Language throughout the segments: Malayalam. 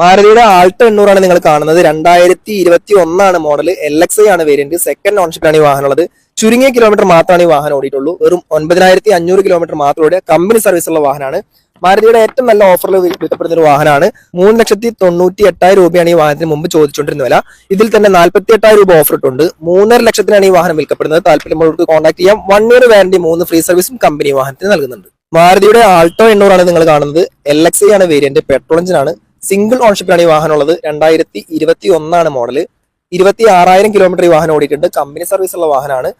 മാരുതിയുടെ ആൾട്ടോ എണ്ണൂറാണ് നിങ്ങൾ കാണുന്നത്. രണ്ടായിരത്തി ഇരുപത്തി ഒന്നാണ് മോഡൽ എൽ എക്സ് ഐ ആണ് വേരിയന്റ് സെക്കൻഡ് ഓൺഷിപ്പിലാണ് ഈ വാഹനം ഉള്ളത് ചുരുങ്ങിയ കിലോമീറ്റർ മാത്രമാണ് ഈ വാഹനം ഓടിയിട്ടുള്ളൂ. വെറും ഒൻപതിനായിരത്തി അഞ്ഞൂറ് കിലോമീറ്റർ മാത്രം ഓടിയ കമ്പനി സർവീസ് ഉള്ള വാഹനമാണ്. മാരുതിയുടെ ഏറ്റവും നല്ല ഓഫറിൽ വിൽക്കപ്പെടുന്ന ഒരു വാഹനമാണ്. മൂന്ന് ലക്ഷത്തി തൊണ്ണൂറ്റി എട്ടായിരം രൂപയാണ് ഈ വാഹനത്തിന് മുമ്പ് ചോദിച്ചുകൊണ്ടിരുന്ന വില. ഇതിൽ തന്നെ നാൽപ്പത്തി എട്ടായിരം രൂപ ഓഫർ ഇട്ടുണ്ട്. മൂന്നര ലക്ഷത്തിനാണ് ഈ വാഹനം വിൽക്കപ്പെടുന്നത്. താല്പര്യമുള്ളവർക്ക് കോൺടാക്ട് ചെയ്യാം. വൺ ഇയർ വാറന്റി മൂന്ന് ഫ്രീ സർവീസും കമ്പനി വാഹനത്തിന് നൽകുന്നുണ്ട്. മാരുതിയുടെ ആൾട്ടോ എണ്ണൂറാണ് നിങ്ങൾ കാണുന്നത്. എൽ എക്സ് ആണ് വേരിയന്റ് പെട്രോൾ എഞ്ചിനാണ് സിംഗിൾ ഓൺഷിപ്പിലാണ് ഈ വാഹനം ഉള്ളത് രണ്ടായിരത്തി ഇരുപത്തി ഒന്നാണ് മോഡൽ ഇരുപത്തി ആറായിരം കിലോമീറ്റർ ഈ വാഹനം ഓടിയിട്ടുണ്ട്. കമ്പനി സർവീസ് ഉള്ള വാഹനമാണ്.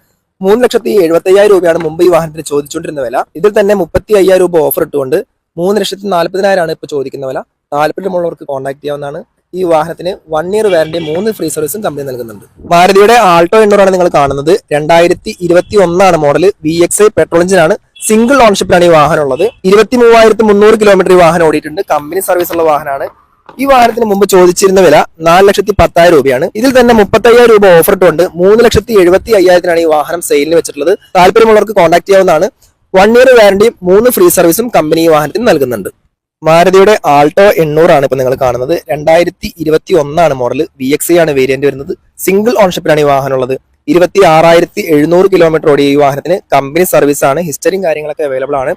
മൂന്ന് ലക്ഷത്തി എഴുപത്തി അയ്യായിരം രൂപയാണ് മുമ്പ് ഈ വാഹനത്തിന് ചോദിച്ചുകൊണ്ടിരുന്ന വില. ഇതിൽ തന്നെ മുപ്പത്തി അയ്യായിരം രൂപ ഓഫർ ഇട്ടുകൊണ്ട് മൂന്ന് ലക്ഷത്തി നാല്പതിനായിരമാണ് ഇപ്പൊ ചോദിക്കുന്ന വില. താല്പര്യമുള്ളവർക്ക് കോൺടാക്ട് ചെയ്യാവുന്നതാണ്. ഈ വാഹനത്തിന് വൺ ഇയർ വാറന്റി മൂന്ന് ഫ്രീ സർവീസും കമ്പനി നൽകുന്നുണ്ട്. മാരുതിയുടെ ആൾട്ടോ എണ്ണൂറാണ് നിങ്ങൾ കാണുന്നത്. രണ്ടായിരത്തി ഇരുപത്തി ഒന്നാണ് model V X I petrol എഞ്ചിനാണ് സിംഗിൾ ഓൺഷിപ്പിലാണ് ഈ വാഹനം ഉള്ളത്. ഇരുപത്തി മൂവായിരത്തി മുന്നൂറ് കിലോമീറ്റർ വാഹനം ഓടിയിട്ടുണ്ട്. കമ്പനി സർവീസ് ഉള്ള വാഹനമാണ്. ഈ വാഹനത്തിന് മുമ്പ് ചോദിച്ചിരുന്ന വില നാല് ലക്ഷത്തി പത്തായിരം രൂപയാണ്. ഇതിൽ തന്നെ മുപ്പത്തയ്യായിരം രൂപ ഓഫർ ഇട്ടുണ്ട്. മൂന്ന് ലക്ഷത്തി എഴുപത്തി അയ്യായിരത്തിനാണ് ഈ വാഹനം സെയിലിന് വെച്ചിട്ടുള്ളത്. താല്പര്യമുള്ളവർക്ക് കോൺടാക്ട് ചെയ്യാവുന്നതാണ്. വൺ ഇയർ വാറന്റിയും മൂന്ന് ഫ്രീ സർവീസും കമ്പനി ഈ വാഹനത്തിന് നൽകുന്നുണ്ട്. മാരുതിയുടെ ആൾട്ടോ എണ്ണൂറാണ് ഇപ്പൊ നിങ്ങൾ കാണുന്നത്. രണ്ടായിരത്തി ഇരുപത്തി ഒന്നാണ് മോഡൽ വി എക്സ് ആണ് വേരിയന്റ് വരുന്നത്. സിംഗിൾ ഓൺഷിപ്പിലാണ് ഈ വാഹനം ഉള്ളത് ഇരുപത്തി ആറായിരത്തി എഴുന്നൂറ് കിലോമീറ്റർ ഓടിയ ഈ വാഹനത്തിന് കമ്പനി സർവീസ് ആണ്. ഹിസ്റ്ററിയും കാര്യങ്ങളൊക്കെ അവൈലബിൾ ആണ്.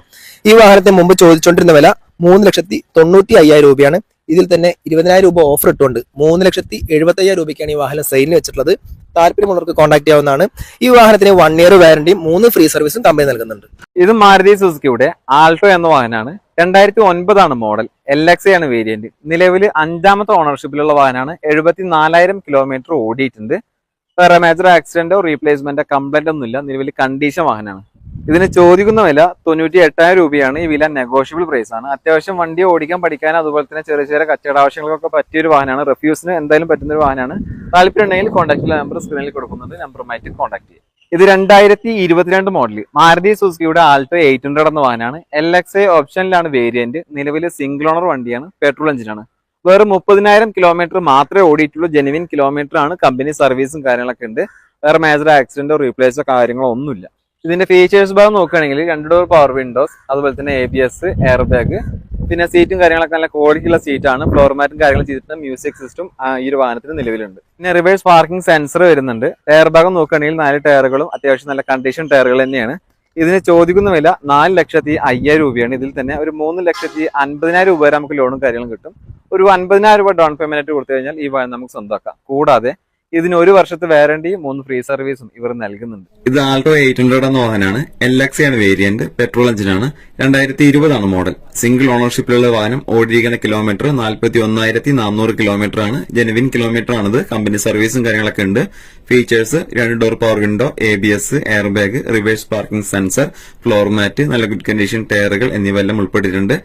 ഈ വാഹനത്തിന് മുമ്പ് ചോദിച്ചുകൊണ്ടിരുന്ന വില മൂന്ന് ലക്ഷത്തി തൊണ്ണൂറ്റി അയ്യായിരം രൂപയാണ്. ഇതിൽ തന്നെ ഇരുപതിനായിരം രൂപ ഓഫർ ഇട്ടുണ്ട്. മൂന്ന് ലക്ഷത്തി എഴുപത്തി അയ്യായിരം രൂപയ്ക്കാണ് ഈ വാഹനം സെയിലിന് വെച്ചിട്ടുള്ളത്. താല്പര്യമുള്ളവർക്ക് കോൺടാക്ട് ചെയ്യാവുന്നതാണ്. ഈ വാഹനത്തിന് വൺ ഇയർ വാറന്റിയും മൂന്ന് ഫ്രീ സർവീസും കമ്പനി നൽകുന്നുണ്ട്. ഇത് മാരുതി സുസുക്കിയുടെ ആൾട്ടോ എന്ന വാഹനമാണ്. രണ്ടായിരത്തി ഒൻപതാണ് മോഡൽ എൽ എക്സ് ആണ് വേരിയന്റ് നിലവിൽ അഞ്ചാമത്തെ ഓണർഷിപ്പിലുള്ള വാഹനമാണ്. എഴുപത്തി നാലായിരം കിലോമീറ്റർ ഓടിയിട്ടുണ്ട്. വേറെ മേജർ ആക്സിഡന്റോ റീപ്ലേസ്മെന്റോ കംപ്ലൈന്റ് ഒന്നുമില്ല. നിലവിൽ കണ്ടീഷൻ വാഹനമാണ്. ഇതിന് ചോദിക്കുന്ന വില തൊണ്ണൂറ്റി എട്ടായിരം രൂപയാണ്. ഈ വില നെഗോഷ്യബിൾ പ്രൈസ് ആണ്. അത്യാവശ്യം വണ്ടി ഓടിക്കാൻ പഠിക്കാൻ അതുപോലെ തന്നെ ചെറിയ ചെറിയ കച്ചവട ആവശ്യങ്ങൾക്കൊക്കെ പറ്റിയ ഒരു വാഹനമാണ് റിഫ്യൂസിന് എന്തായാലും പറ്റുന്ന ഒരു വാഹനമാണ്. താല്പര്യം ഉണ്ടെങ്കിൽ കോൺടാക്ട് നമ്പർ സ്ക്രീനിൽ കൊടുക്കുന്നുണ്ട്. നമ്പറുമായിട്ട് കോൺടാക്ട് ചെയ്യും. ഇത് രണ്ടായിരത്തി ഇരുപത്തിരണ്ട് മോഡൽ മാരുതി സുസുക്കിയുടെ ആൾട്ടോ എയ്റ്റ് ഹൺഡ്രഡ് എന്ന വാഹനമാണ്. എൽ എക്സ് ഐ ഓപ്ഷനിലാണ് വേരിയന്റ് നിലവിൽ സിംഗിൾ ഓണർ വണ്ടിയാണ്. പെട്രോൾ എഞ്ചിനാണ് വേറെ മുപ്പതിനായിരം കിലോമീറ്റർ മാത്രമേ ഓടിയിട്ടുള്ളൂ. ജെനുവിൻ കിലോമീറ്റർ ആണ്. കമ്പനി സർവീസും കാര്യങ്ങളൊക്കെ ഉണ്ട്. വേറെ മേജർ ആക്സിഡന്റോ റീപ്ലേസോ കാര്യങ്ങളോ ഒന്നുമില്ല ഇതിന്റെ ഫീച്ചേഴ്സ് ഭാഗം നോക്കുകയാണെങ്കിൽ രണ്ട് ഡോർ പവർ വിൻഡോസ് അതുപോലെ തന്നെ A B S air bag പിന്നെ സീറ്റും കാര്യങ്ങളൊക്കെ നല്ല ക്വാളിറ്റി ഉള്ള സീറ്റാണ് ഫ്ലോർ മാറ്റും കാര്യങ്ങളും ചെയ്തിട്ട് മ്യൂസിക് സിസ്റ്റം ഈ ഒരു വാഹനത്തിന് നിലവിലുണ്ട്. പിന്നെ റിവേഴ്സ് പാർക്കിംഗ് സെൻസർ വരുന്നുണ്ട്. ടയർ ഭാഗം നോക്കുകയാണെങ്കിൽ നാല് ടയറുകളും അത്യാവശ്യം നല്ല കണ്ടീഷൻ ടയറുകൾ തന്നെയാണ്. ഇതിന് ചോദിക്കുന്ന വില നാല് ലക്ഷത്തി അയ്യായിരം രൂപയാണ്. ഇതിൽ തന്നെ ഒരു മൂന്ന് ലക്ഷത്തി അൻപതിനായിരം രൂപ വരെ നമുക്ക് ലോണും കാര്യങ്ങളും കിട്ടും. ഒരു അൻപതിനായിരം രൂപ ഡൗൺ പേയ്മെന്റ് കൊടുത്തു കഴിഞ്ഞാൽ ഈ വാഹനം നമുക്ക് സ്വന്തമാക്കാം. കൂടാതെ ഇതിന് ഒരു വർഷത്തെ വാറണ്ടിയും മൂന്ന് ഫ്രീ സർവീസും ഇവർ നൽകുന്നുണ്ട്. ഇത് ആൾട്ടോ എയ്റ്റ് ഹൺഡ്രഡ് എന്ന വാഹനമാണ്. എൽ ആണ് വേരിയന്റ് പെട്രോൾ എഞ്ചിനാണ് രണ്ടായിരത്തി ഇരുപതാണ് മോഡൽ സിംഗിൾ ഓണർഷിപ്പിലുള്ള വാഹനം ഓടിയിരിക്കുന്ന കിലോമീറ്റർ നാൽപ്പത്തി ഒന്നായിരത്തി നാനൂറ് കിലോമീറ്റർ ആണ്. ജെനുവിൻ കിലോമീറ്റർ ആണിത്. കമ്പനി സർവീസും കാര്യങ്ങളൊക്കെ ഉണ്ട്. ഫീച്ചേഴ്സ് രണ്ട് door power window A B S air bag reverse parking sensor floor mat നല്ല ഗുഡ് കണ്ടീഷൻ ടയറുകൾ എന്നിവയെല്ലാം ഉൾപ്പെട്ടിട്ടുണ്ട്.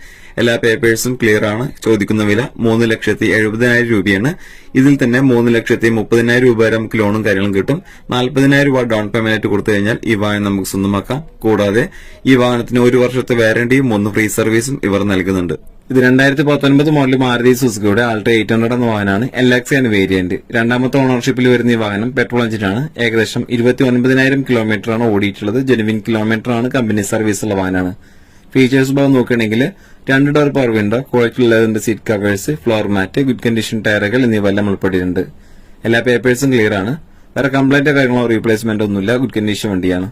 എല്ലാ പേപ്പേഴ്സും ക്ലിയർ ആണ്. ചോദിക്കുന്ന വില മൂന്ന് ലക്ഷത്തി എഴുപതിനായിരം രൂപയാണ്. ഇതിൽ തന്നെ മൂന്ന് ലക്ഷത്തി മുപ്പതിനായിരം രൂപ വരെ നമുക്ക് ലോണും കാര്യങ്ങളും കിട്ടും. നാൽപ്പതിനായിരം രൂപ ഡൗൺ പേയ്മെന്റ് ആയിട്ട് കൊടുത്തു കഴിഞ്ഞാൽ ഈ വാഹനം നമുക്ക് സ്വന്തമാക്കാം. കൂടാതെ ഈ വാഹനത്തിന് ഒരു വർഷത്തെ വാറണ്ടിയും ഒന്ന് ഫ്രീ സർവീസും ഇവർ നൽകുന്നുണ്ട്. ഇത് രണ്ടായിരത്തി പത്തൊൻപത് മോഡൽ മാരുതി സുസുക്കിയുടെ ആൾട്ടോ എയ്റ്റ് ഹൺഡ്രഡ് എന്ന വാഹനമാണ്. എൽ എക്സ് വേരിയന്റ് രണ്ടാമത്തെ ഓണർഷിപ്പിൽ വരുന്ന ഈ വാഹനം പെട്രോൾ എഞ്ചിനാണ് ഏകദേശം ഇരുപത്തി ഒൻപതിനായിരം കിലോമീറ്റർ ആണ് ഓടിയിട്ടുള്ളത്. ജെനുവിൻ കിലോമീറ്റർ ആണ് കമ്പനി സർവീസ് ഉള്ള വാഹനമാണ്. ഫീച്ചേഴ്സ് ഭാഗം നോക്കുകയാണെങ്കിൽ രണ്ട് door power window quality ലെതറിന്റെ seat covers floor mat good condition ടയറുകൾ എന്നിവയെല്ലാം ഉൾപ്പെട്ടിട്ടുണ്ട്. എല്ലാ പേപ്പേഴ്സും ക്ലിയർ ആണ്. വേറെ കംപ്ലൈന്റോ കാര്യങ്ങളോ റീപ്ലേസ്മെന്റ് ഒന്നുമില്ല ഗുഡ് കണ്ടീഷൻ വണ്ടിയാണ്.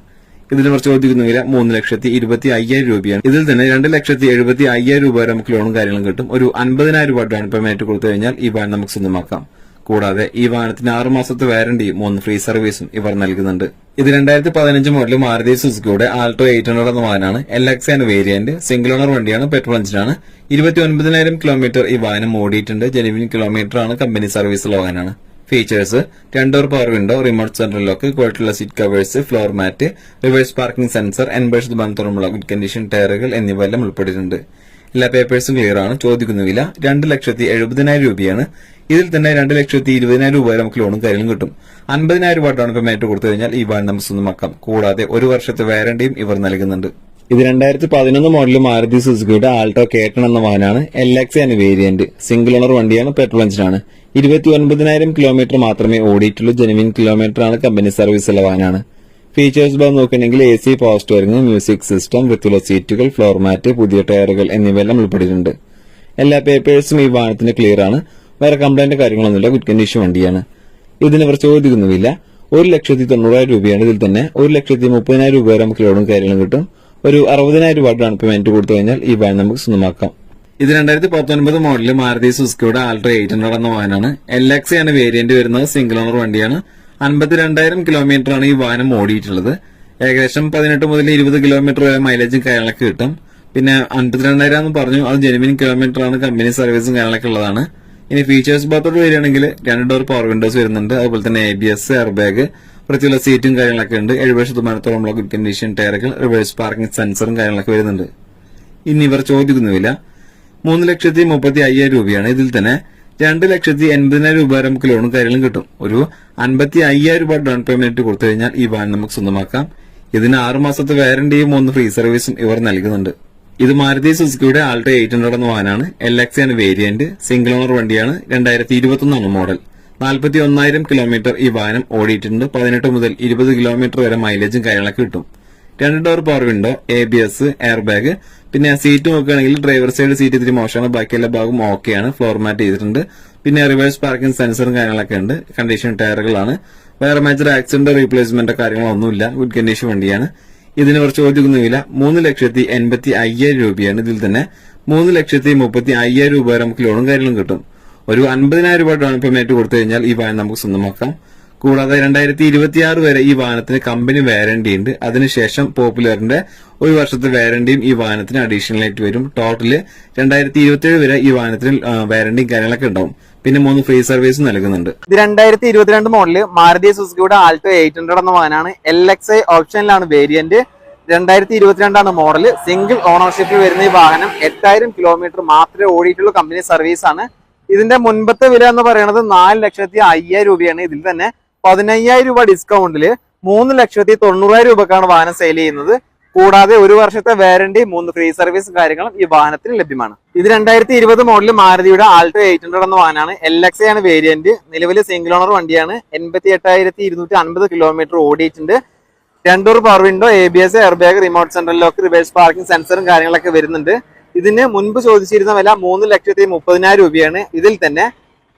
ഇതിന് കുറച്ച് ചോദിക്കുന്ന വില മൂന്ന് ലക്ഷത്തി ഇരുപത്തി അയ്യായിരം രൂപയാണ്. ഇതിൽ തന്നെ രണ്ട് ലക്ഷത്തി എഴുപത്തി അയ്യായിരം രൂപ വരെ നമുക്ക് ലോണും കാര്യങ്ങളും കിട്ടും. ഒരു അൻപതിനായിരം രൂപ ഡൗൺ പേയ്മെന്റ് കൊടുത്തു കഴിഞ്ഞാൽ ഈ വാഹനം നമുക്ക് സ്വന്തമാക്കാം. കൂടാതെ ഈ വാഹനത്തിന് ആറു മാസത്തെ വാരണ്ടിയും മൂന്ന് ഫ്രീ സർവീസും ഇവർ നൽകുന്നുണ്ട്. ഇത് രണ്ടായിരത്തി പതിനഞ്ച് മോഡൽ മാരുതി സുസുക്കിയുടെ ആൾട്ടോ എയ്റ്റ് ഹൺഡ്രഡ് എന്ന വാഹനമാണ്. എൽ എക്സ് ആണ് വേരിയന്റ് സിംഗിൾ ഓണർ വണ്ടിയാണ് പെട്രോൾ എഞ്ചിനാണ് ഇരുപത്തി ഒൻപതിനായിരം കിലോമീറ്റർ ഈ വാഹനം ഓടിയിട്ടുണ്ട്. ജെനുവിൻ കിലോമീറ്റർ ആണ് കമ്പനി സർവീസുള്ള വാഹനമാണ്. Features രണ്ടോർ power window remote central lock ക്വാളിറ്റിയുള്ള seat covers floor mat reverse parking sensor എൺപത് ബന്ധമുള്ള ഗുഡ് കണ്ടീഷൻ ടയറുകൾ എന്നിവ എല്ലാം ഉൾപ്പെട്ടിട്ടുണ്ട്. എല്ലാ പേപ്പേഴ്സും ക്ലിയർ ആണ്. ചോദിക്കുന്ന വില രണ്ട് ലക്ഷത്തി എഴുപതിനായിരം രൂപയാണ്. ഇതിൽ തന്നെ രണ്ട് ലക്ഷത്തി ഇരുപതിനായിരം രൂപ വരെ നമുക്ക് ലോണും കാര്യങ്ങളും കിട്ടും. അൻപതിനായിരം രൂപ ഡൗൺ പേയ്മെന്റ് കൊടുത്തു കഴിഞ്ഞാൽ ഈ വാൻ നമുക്ക് സ്വന്തമാക്കാം. കൂടാതെ ഒരു വർഷത്തെ വാരണ്ടിയും ഇവർ നൽകുന്നുണ്ട്. ഇത് രണ്ടായിരത്തി പതിനൊന്ന് മോഡൽ മാരുതി സുസുക്കിയുടെ ആൾട്ടോ കേട്ടൺ എന്ന വാഹനമാണ് എൽ എക്സ് എന്ന വേരിയന്റ് സിംഗിൾ ഓണർ വണ്ടിയാണ് പെട്രോൾ എഞ്ചിനാണ് ഇരുപത്തി ഒൻപതിനായിരം കിലോമീറ്റർ മാത്രമേ ഓടിയിട്ടുള്ളൂ. ജെനുവിൻ കിലോമീറ്റർ ആണ് കമ്പനി സർവീസ് ഉള്ള വാഹനമാണ്. ഫീച്ചേഴ്സ് ഭാഗം നോക്കുകയാണെങ്കിൽ A C post steering music system വൃത്തിയുള്ള സീറ്റുകൾ ഫ്ലോർ മാറ്റ് പുതിയ ടയറുകൾ എന്നിവയെല്ലാം ഉൾപ്പെട്ടിട്ടുണ്ട് എല്ലാ പേപ്പേഴ്സും ഈ വാഹനത്തിന് ക്ലിയർ ആണ്. വേറെ കംപ്ലൈന്റ് കാര്യങ്ങളൊന്നുമില്ല. ഗുഡ് കണ്ടീഷൻ വണ്ടിയാണ്. ഇതിന് ഇവർ ചോദിക്കുന്നുമില്ല. ഒരു ലക്ഷത്തി തൊണ്ണൂറായിരം രൂപയാണ് ഇതിൽ തന്നെ. ഒരു ലക്ഷത്തി മുപ്പതിനായിരം രൂപ വരെ നമുക്ക് ലോണും കാര്യങ്ങളും കിട്ടും. ഒരു അറുപതിനായിരം രൂപ ഡൗൺ പേയ്മെന്റ് കൊടുത്തു കഴിഞ്ഞാൽ ഈ വാൻ നമുക്ക് സ്വന്തമാക്കാം. ഇത് രണ്ടായിരത്തി പത്തൊൻപത് മോഡൽ മാരുതി സുസുക്കിയുടെ ആൾട്ര എയ്റ്റ് ഹൺഡ്രഡ് എന്ന വാനാണ് എൽ എക്സ് ആണ് വേരിയന്റ് വരുന്നത് സിംഗിൾ ഓണർ വണ്ടിയാണ്. അൻപത്തിരണ്ടായിരം കിലോമീറ്റർ ആണ് ഈ വാനം ഓടിയിട്ടുള്ളത്. ഏകദേശം പതിനെട്ട് മുതൽ ഇരുപത് കിലോമീറ്റർ വരെ മൈലേജും കാര്യങ്ങളൊക്കെ കിട്ടും. പിന്നെ അൻപത്തിരണ്ടായിരം എന്ന് പറഞ്ഞു അത് ജെനുവിൻ കിലോമീറ്റർ ആണ് കമ്പനി സർവീസും കാര്യങ്ങളൊക്കെ ഉള്ളതാണ്. ഇനി ഫീച്ചേഴ്സ് ഭാഗത്തോട് വരികയാണെങ്കിൽ രണ്ട് ഡോർ പവർ വിൻഡോസ് വരുന്നുണ്ട്. അതുപോലെ തന്നെ A B S air bag വൃത്തിയുള്ള സീറ്റും കാര്യങ്ങളൊക്കെ ഉണ്ട്. എഴുപത് ശതമാനത്തോളം ഗുഡ് കണ്ടീഷൻ ടയറുകൾ റിവേഴ്സ് പാർക്കിംഗ് സെൻസറും കാര്യങ്ങളൊക്കെ വരുന്നുണ്ട്. ഇനി ഇവർ ചോദിക്കുന്നുമില്ല. മൂന്ന് ലക്ഷത്തി മുപ്പത്തി അയ്യായിരം രൂപയാണ്. ഇതിൽ തന്നെ രണ്ട് ലക്ഷത്തി എൺപതിനായിരം രൂപ വരെ നമുക്ക് ലോണും കാര്യങ്ങളും കിട്ടും. ഒരു അൻപത്തി അയ്യായിരം രൂപ ഡൗൺ പേയ്മെന്റ് കൊടുത്തു കഴിഞ്ഞാൽ ഈ വാൻ നമുക്ക് സ്വന്തമാക്കാം. ഇതിന് ആറുമാസത്തെ മാസത്തെ വാറന്റിയും ഒന്ന് ഫ്രീ സർവീസും ഇവർ നൽകുന്നുണ്ട്. ഇത് മാരുതി സുസുക്കിയുടെ ആൾട്ടോ എയ്റ്റ് ഹൺഡ്രഡ് എന്ന വാഹനമാണ് എൽ എക്സ് ആണ് വേരിയന്റ് സിംഗിൾ ഓണർ വണ്ടിയാണ്. രണ്ടായിരത്തി ഇരുപത്തൊന്നാണ് മോഡൽ നാൽപ്പത്തി ഒന്നായിരം കിലോമീറ്റർ ഈ വാഹനം ഓടിയിട്ടുണ്ട്. പതിനെട്ട് മുതൽ ഇരുപത് കിലോമീറ്റർ വരെ മൈലേജും കാര്യങ്ങളൊക്കെ കിട്ടും. രണ്ട് door power window A B S air bag പിന്നെ സീറ്റ് നോക്കുകയാണെങ്കിൽ ഡ്രൈവർ സൈഡ് സീറ്റ് ഇത്തിരി മോശമാണ്. ബാക്കി എല്ലാ ഭാഗവും ഓക്കെയാണ് ഫ്ലോർ മാറ്റ് ചെയ്തിട്ടുണ്ട്. പിന്നെ റിവേഴ്സ് പാർക്കിംഗ് സെൻസറും കാര്യങ്ങളൊക്കെ ഉണ്ട്. കണ്ടീഷൻ ടയറുകളാണ് വേറെ മേജർ ആക്സിഡന്റ് റീപ്ലേസ്മെന്റ് കാര്യങ്ങളൊന്നുമില്ല ഗുഡ് കണ്ടീഷൻ വണ്ടിയാണ്. ഇതിന് ഇവർ ചോദിക്കുന്നുമില്ല. മൂന്ന് ലക്ഷത്തി എൺപത്തി അയ്യായിരം രൂപയാണ് ഇതിൽ തന്നെ. മൂന്ന് ലക്ഷത്തി മുപ്പത്തി അയ്യായിരം രൂപ വരെ നമുക്ക് ലോണും കാര്യങ്ങളും കിട്ടും. ഒരു അൻപതിനായിരം രൂപ ഡൗൺ പേയ്മെന്റ് കൊടുത്തു കഴിഞ്ഞാൽ ഈ വാഹനം നമുക്ക് സ്വന്തമാക്കാം. കൂടാതെ രണ്ടായിരത്തി ഇരുപത്തിയാറ് വരെ ഈ വാഹനത്തിന് കമ്പനി വാരണ്ടി ഉണ്ട്. അതിനുശേഷം പോപ്പുലറിന്റെ ഒരു വർഷത്തെ വാരണ്ടിയും ഈ വാഹനത്തിന് അഡീഷണൽ ആയിട്ട് വരും. ടോട്ടൽ രണ്ടായിരത്തി ഇരുപത്തിയേഴ് വരെ ഈ വാഹനത്തിന് വാരണ്ടിയും കാര്യങ്ങളൊക്കെ ഉണ്ടാവും. പിന്നെ മൂന്ന് ഫ്രീ സർവീസ് നൽകുന്നുണ്ട്. രണ്ടായിരത്തി ഇരുപത്തിരണ്ട് മോഡൽ മാരുതി സുസുക്കിയുടെ ആൾട്ടോ എയ്റ്റ് ഹൺഡ്രഡ് എന്ന വാഹനമാണ് എൽ എക്സ് ഐ ഓപ്ഷനിലാണ് വേരിയന്റ് രണ്ടായിരത്തി ഇരുപത്തിരണ്ടാണ് മോഡൽ സിംഗിൾ ഓണർഷിപ്പിൽ വരുന്ന ഈ വാഹനം എട്ടായിരം കിലോമീറ്റർ മാത്രമേ ഓടിയിട്ടുള്ള കമ്പനി സർവീസ് ആണ്. ഇതിന്റെ മുൻപത്തെ വില എന്ന് പറയുന്നത് നാല് ലക്ഷത്തി അയ്യായിരം രൂപയാണ്. ഇതിൽ തന്നെ പതിനയ്യായിരം രൂപ ഡിസ്കൗണ്ടിൽ മൂന്ന് ലക്ഷത്തി തൊണ്ണൂറായിരം രൂപക്കാണ് വാഹനം സെയിൽ ചെയ്യുന്നത്. കൂടാതെ ഒരു വർഷത്തെ വാരണ്ടി മൂന്ന് ഫ്രീ സർവീസും കാര്യങ്ങളും ഈ വാഹനത്തിന് ലഭ്യമാണ്. ഇത് രണ്ടായിരത്തി ഇരുപത് മോഡൽ മാരുതിയുടെ ആൾട്ടോ എയ്റ്റ് ഹൺഡ്രഡ് എന്ന വാഹനമാണ്. എൽ എക്സ് ആണ് വേരിയന്റ് നിലവിൽ സിംഗിൾ ഓണർ വണ്ടിയാണ്. എൺപത്തി എട്ടായിരത്തി ഇരുന്നൂറ്റി അൻപത് കിലോമീറ്റർ ഓടിയിട്ടുണ്ട്. രണ്ടൂർ power window A B S air bag remote central lock reverse parking സെൻസറും കാര്യങ്ങളൊക്കെ വരുന്നുണ്ട്. ഇതിന് മുൻപ് ചോദിച്ചിരുന്ന വില മൂന്ന് ലക്ഷത്തി മുപ്പതിനായിരം രൂപയാണ്. ഇതിൽ തന്നെ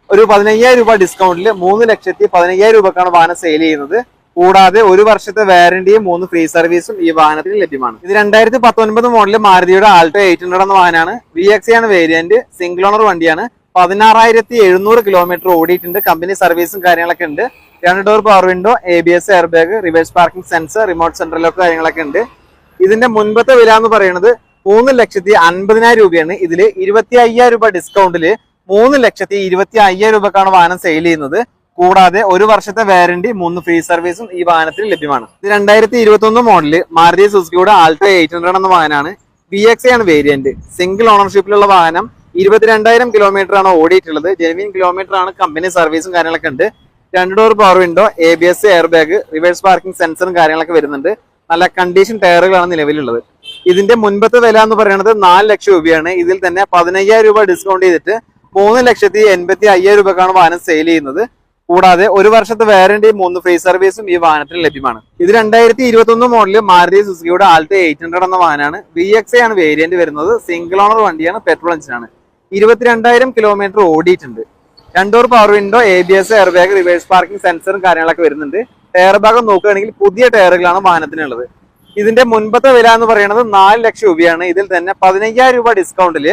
ഒരു പതിനയ്യായിരം രൂപ ഡിസ്കൗണ്ടിൽ മൂന്ന് ലക്ഷത്തി പതിനയ്യായിരം രൂപക്കാണ് വാഹനം സെയിൽ ചെയ്യുന്നത്. കൂടാതെ ഒരു വർഷത്തെ വാറന്റിയും മൂന്ന് ഫ്രീ സർവീസും ഈ വാഹനത്തിന് ലഭ്യമാണ്. ഇത് രണ്ടായിരത്തി പത്തൊൻപത് മോഡലിൽ മാരുതിയുടെ ആൾട്ടോ എയ്റ്റ് ഹൺഡ്രഡ് എന്ന വാഹനമാണ്. വി എക്സി ആണ് വേരിയന്റ് സിംഗിൾ ഓണർ വണ്ടിയാണ്. പതിനാറായിരത്തി എഴുന്നൂറ് കിലോമീറ്റർ ഓടിയിട്ടുണ്ട് കമ്പനി സർവീസും കാര്യങ്ങളൊക്കെ ഉണ്ട്. രണ്ട് door power window A B S air bag reverse parking sensor remote central lock കാര്യങ്ങളൊക്കെ ഉണ്ട്. ഇതിന്റെ മുൻപത്തെ വില എന്ന് പറയുന്നത് മൂന്ന് ലക്ഷത്തി അൻപതിനായിരം രൂപയാണ്. ഇതിൽ ഇരുപത്തി അയ്യായിരം രൂപ ഡിസ്കൗണ്ടിൽ മൂന്ന് ലക്ഷത്തി ഇരുപത്തി അയ്യായിരം രൂപക്കാണ് വാഹനം സെയിൽ ചെയ്യുന്നത്. കൂടാതെ ഒരു വർഷത്തെ വാരണ്ടി മൂന്ന് ഫ്രീ സർവീസും ഈ വാഹനത്തിൽ ലഭ്യമാണ്. ഇത് രണ്ടായിരത്തി ഇരുപത്തി ഒന്ന് മോഡൽ മാരുതി സുസുക്കിയുടെ ആൾട്ടോ എയ്റ്റ് ഹൺഡ്രഡ് എന്ന വാഹനമാണ്. വി എക്സ് ആണ് വേരിയന്റ് സിംഗിൾ ഓണർഷിപ്പിലുള്ള വാഹനം. ഇരുപത്തിരണ്ടായിരം കിലോമീറ്റർ ആണ് ഓടിയിട്ടുള്ളത്. ജെനുവിൻ കിലോമീറ്റർ ആണ് കമ്പനി സർവീസും കാര്യങ്ങളൊക്കെ ഉണ്ട്. രണ്ട് door power window A B S air bag reverse parking സെൻസറും കാര്യങ്ങളൊക്കെ വരുന്നുണ്ട്. നല്ല കണ്ടീഷൻ ടയറുകളാണ് നിലവിലുള്ളത്. ഇതിന്റെ മുൻപത്തെ വില എന്ന് പറയുന്നത് നാല് ലക്ഷം രൂപയാണ്. ഇതിൽ തന്നെ പതിനയ്യായിരം രൂപ ഡിസ്കൗണ്ട് ചെയ്തിട്ട് മൂന്ന് ലക്ഷത്തി എൺപത്തി അയ്യായിരം രൂപക്കാണ് വാഹനം സെയിൽ ചെയ്യുന്നത്. കൂടാതെ ഒരു വർഷത്തെ വാറന്റി മൂന്ന് ഫ്രീ സർവീസും ഈ വാഹനത്തിന് ലഭ്യമാണ്. ഇത് രണ്ടായിരത്തി ഇരുപത്തി ഒന്ന് മോഡൽ മാരുതി സുസുക്കിയുടെ ആൾട്ടോ എയ്റ്റ് ഹൺഡ്രഡ് എന്ന വാഹനമാണ്. വി എക്സ് ആണ് വേരിയന്റ് വരുന്നത്. സിംഗിൾ ഓണർ വണ്ടിയാണ് പെട്രോൾ എഞ്ചിനാണ് ഇരുപത്തിരണ്ടായിരം കിലോമീറ്റർ ഓടിയിട്ടുണ്ട്. രണ്ടോർ power window A B S air bag reverse parking സെൻസറും കാര്യങ്ങളൊക്കെ വരുന്നുണ്ട്. ടയർ ഭാഗം നോക്കുകയാണെങ്കിൽ പുതിയ ടയറുകളാണ് വാഹനത്തിനുള്ളത്. ഇതിന്റെ മുൻപത്തെ വില എന്ന് പറയുന്നത് നാല് ലക്ഷം രൂപയാണ്. ഇതിൽ തന്നെ പതിനയ്യായിരം രൂപ ഡിസ്കൗണ്ടിൽ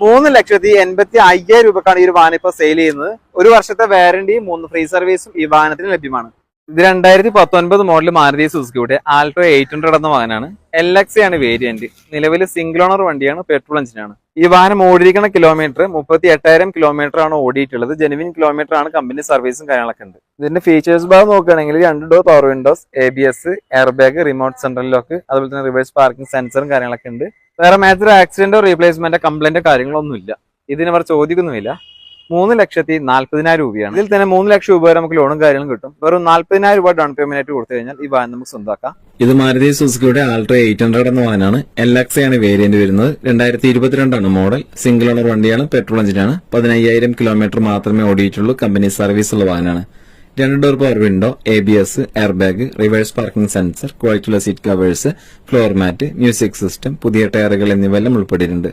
മൂന്ന് ലക്ഷത്തി എൺപത്തി അയ്യായിരം രൂപക്കാണ് ഈ ഒരു വാഹനം ഇപ്പോൾ സെയിൽ ചെയ്യുന്നത്. ഒരു വർഷത്തെ വാറന്റിയും മൂന്ന് ഫ്രീ സർവീസും ഈ വാഹനത്തിന് ലഭ്യമാണ്. ഇത് രണ്ടായിരത്തി പത്തൊൻപത് മോഡൽ മാരുതി സുസുക്കിയുടെ ആൾട്ടോ എയ്റ്റ് ഹൺഡ്രഡ് എന്ന വാഹനമാണ് എൽ എക്സ് ആണ് വേരിയന്റ് നിലവിൽ സിംഗിൾ ഓണർ വണ്ടിയാണ് പെട്രോൾ എഞ്ചിനാണ് ഈ വാഹനം ഓടിയിരിക്കുന്ന കിലോമീറ്റർ മുപ്പത്തി എട്ടായിരം കിലോമീറ്റർ ആണ് ഓടിയിട്ടുള്ളത്. ജെനുവിൻ കിലോമീറ്റർ ആണ് കമ്പനി സർവീസും കാര്യങ്ങളൊക്കെ ഉണ്ട്. ഇതിന്റെ ഫീച്ചേഴ്സ് ഭാഗം നോക്കുകയാണെങ്കിൽ രണ്ട് door power windows A B S air bag remote central lock അതുപോലെ തന്നെ റിവേഴ്സ് പാർക്കിംഗ് സെൻസറും കാര്യങ്ങളൊക്കെ ഉണ്ട്. വേറെ മേജർ ആക്സിഡന്റോ റീപ്ലേസ്മെന്റോ കംപ്ലൈന്റോ കാര്യങ്ങളൊന്നും ഇല്ല. ഇതിന് അവർ ചോദിക്കുന്നുമില്ല. മൂന്ന് ലക്ഷത്തി നാല്പതിനായിരം രൂപയാണ്. ഇതിൽ തന്നെ മൂന്ന് ലക്ഷം രൂപ വരെ നമുക്ക് ലോണും കാര്യങ്ങളും കിട്ടും. വെറും നാല്പതിനായിരം രൂപ ഡൗൺ പേയ്മെന്റ് ആയിട്ട് കൊടുത്തു കഴിഞ്ഞാൽ ഈ വാഹനം നമുക്ക് സ്വന്തമാക്കാം. ഇത് മാരുതി സുസുക്കിയുടെ ആൾട്ര എയ്റ്റ് ഹൺഡ്രഡ് എന്ന വാഹനമാണ്. എൽ എക്സ് ആണ് വേരിയന്റ് വരുന്നത്. രണ്ടായിരത്തി ഇരുപത്തിരണ്ടാണ് മോഡൽ സിംഗിൾ ഓണർ വണ്ടിയാണ് പെട്രോൾ എഞ്ചിനാണ് പതിനയ്യായിരം കിലോമീറ്റർ മാത്രമേ ഓടിയിട്ടുള്ളൂ. കമ്പനി സർവീസ് ഉള്ള വാഹനമാണ്. രണ്ട് door power window A B S air bag reverse parking sensor ക്വാളിറ്റിയുള്ള seat covers floor mat music system പുതിയ ടയറുകൾ എന്നിവയെല്ലാം ഉൾപ്പെട്ടിട്ടുണ്ട്.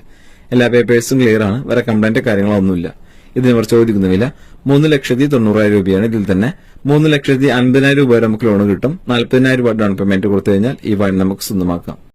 എല്ലാ പേപ്പേഴ്സും ക്ലിയർ ആണ്. വേറെ കംപ്ലൈന്റ് കാര്യങ്ങളൊന്നുമില്ല. ഇതിന് അവർ ചോദിക്കുന്ന വില മൂന്ന് ലക്ഷത്തി തൊണ്ണൂറായിരം രൂപയാണ് ഇതിൽ തന്നെ. മൂന്ന് ലക്ഷത്തി അൻപതിനായിരം രൂപ നമുക്ക് ലോൺ കിട്ടും. നാൽപ്പതിനായിരം രൂപ ഡൗൺ പേയ്മെന്റ് കൊടുത്തു കഴിഞ്ഞാൽ ഈ വാഹനം നമുക്ക് സ്വന്തമാക്കാം.